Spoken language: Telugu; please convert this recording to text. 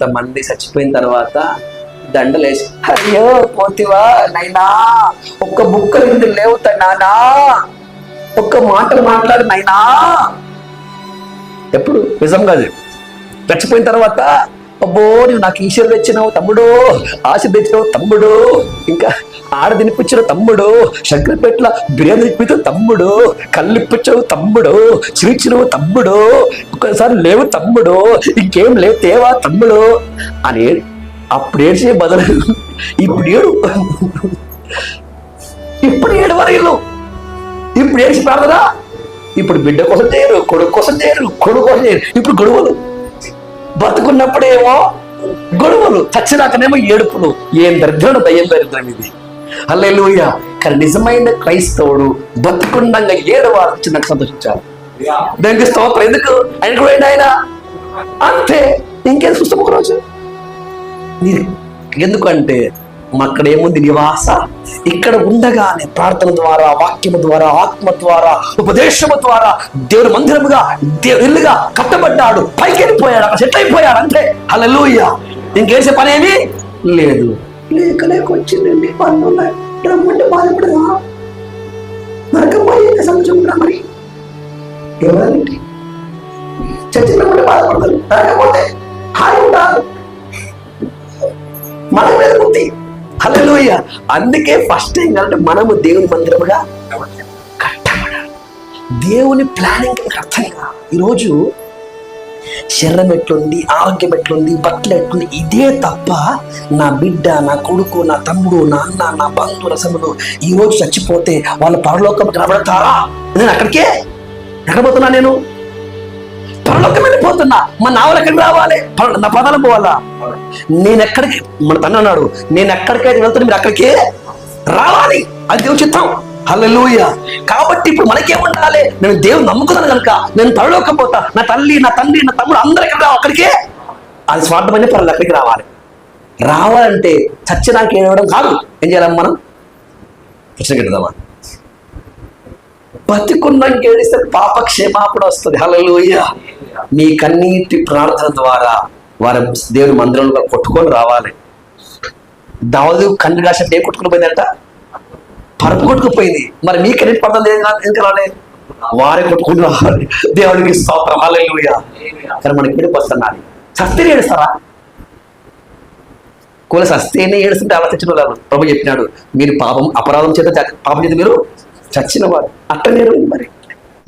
కొంతమంది చచ్చిపోయిన తర్వాత దండలేసి అయ్యో పోతివా నైనా ఒక్క బుక్క నిండు లేవుతా నానా. ఒక్క మాట మాట్లాడు నైనా ఎప్పుడు? నిజం కాదు చచ్చిపోయిన తర్వాత అబ్బో నువ్వు నాకు ఈశ్వరు తెచ్చినావు తమ్ముడు ఆశ తెచ్చినావు తమ్ముడు. ఇంకా ఆడ తినిపించిన తమ్ముడు శంకరపేట్ల బిర్యానీ తినిపించిన తమ్ముడు కళ్ళిప్పించవు తమ్ముడు చిరిచినవు తమ్ముడు ఒక్కసారి లేవు తమ్ముడు ఇంకేం లేవు తేవా తమ్ముడు అని అప్పుడు ఏడ్చే బదులు ఇప్పుడు ఏడు. ఇప్పుడు ఏడు వరకు ఇప్పుడు ఏడ్చి ప్రార్థన ఇప్పుడు బిడ్డ కోసం చేయరు కొడుకు కోసం చేయరు కొడుకు కోసం చేయరు ఇప్పుడు గొడవలు. బతుకున్నప్పుడేమో గొడవలు చచ్చినాకనేమో ఏడుపులు. ఏం దరిద్రం దయ్యం దరిద్రం ఇది. అల్లెలుయ్య కానీ నిజమైన క్రైస్తవుడు బతుకుండంగా ఏడవారు వచ్చి నాకు సంతోషించారు. దానికి స్తోత్రం. ఎందుకు? ఆయన కూడా ఆయన? అంతే. ఇంకేం చూస్తాం ఒకరోజు? ఎందుకంటే అక్కడ ఏముంది నివాస? ఇక్కడ ఉండగానే ప్రార్థన ద్వారా వాక్యము ద్వారా ఆత్మ ద్వారా ఉపదేశము ద్వారా దేవుని మందిరముగా దేవుని ఇల్లుగా కట్టబడ్డాడు. పైకి వెళ్ళిపోయాడు. అక్కడ సెట్ అయిపోయాడు అంతే. హల్లెలూయ. ఇంకేసే పని ఏమి? లేదు. లేక లేక వచ్చిందండి పనులు ఉన్నాయి. రమ్మంటే బాధపడదా? నరకమ్మాయి సంవత్సరం మరి? ఎవరండి? చచ్చినప్పుడు బాధపడతారు నరకపోతే హాయి ఉంటారు. మన మీద ఉంది హల్లెలూయ. అందుకే ఫస్ట్ టైం అంటే మనము దేవుని మందిరముగా కట్టబడాలి. దేవుని ప్లానింగ్ అర్థంగా అర్థం ఈరోజు శరీరం ఎట్లుంది ఆరోగ్యం ఎట్లుంది బట్టలు ఎట్లుంది ఇదే తప్ప నా బిడ్డ నా కొడుకు నా తమ్ముడు నా అన్న నా బంధువు రసములు ఈ రోజు చచ్చిపోతే వాళ్ళ పరలోకం కనబడతారా నేను అక్కడికే? ఎక్కడ పోతున్నా నేను? పరలోకం వెళ్ళిపోతున్నా మా నావలు ఎక్కడికి రావాలి? నా పదాలు పోవాలా? నేను ఎక్కడికి మన తన అన్నాడు నేను ఎక్కడికైతే వెళ్తున్నా మీరు అక్కడికే రావాలి. అది దేవుని చిత్తం. హల్లెలూయ. కాబట్టి ఇప్పుడు మనకే ఉండాలి? నేను దేవుని నమ్ముకున్నాను కనుక నేను తడలోకపోతా పోతా. నా తల్లి నా తండ్రి నా తమ్ముడు అందరు ఎక్కడ రావు అక్కడికే. అది స్వార్థమైన పనులు అక్కడికి రావాలి? రావాలంటే చచ్చడానికి ఏడవడం కాదు. ఏం చేయాలి మనం? ప్రశ్న కిడదామా బతికున్నాక ఏడిస్తే పాప క్షేమాపణ వస్తుంది. హల్లెలూయ. నీ కన్నీటి ప్రార్థన ద్వారా వారి దేవుని మందిరంలో కొట్టుకొని రావాలి. దావదు కన్ను కాసినట్టు ఏం కొట్టుకుని పోయిందంట? పరుపు కొట్టుకుపోయింది మరి మీ కన్నీటి ప్రార్థన ఎందుకు రాలే? వారే కొట్టుకుని రావాలి. దేవుడికి స్తోత్రం. కానీ మనకి ఏడుపు వస్తున్నాను చస్తే ఏడుస్తారా? కూల సస్తేనే ఏడుస్తుంటే ఆలోచించిన వాళ్ళు ప్రభు చెప్పినాడు మీరు పాపం అపరాధం చేత పాపం చేత మీరు చచ్చిన వారు అట్ట మీరు మరి.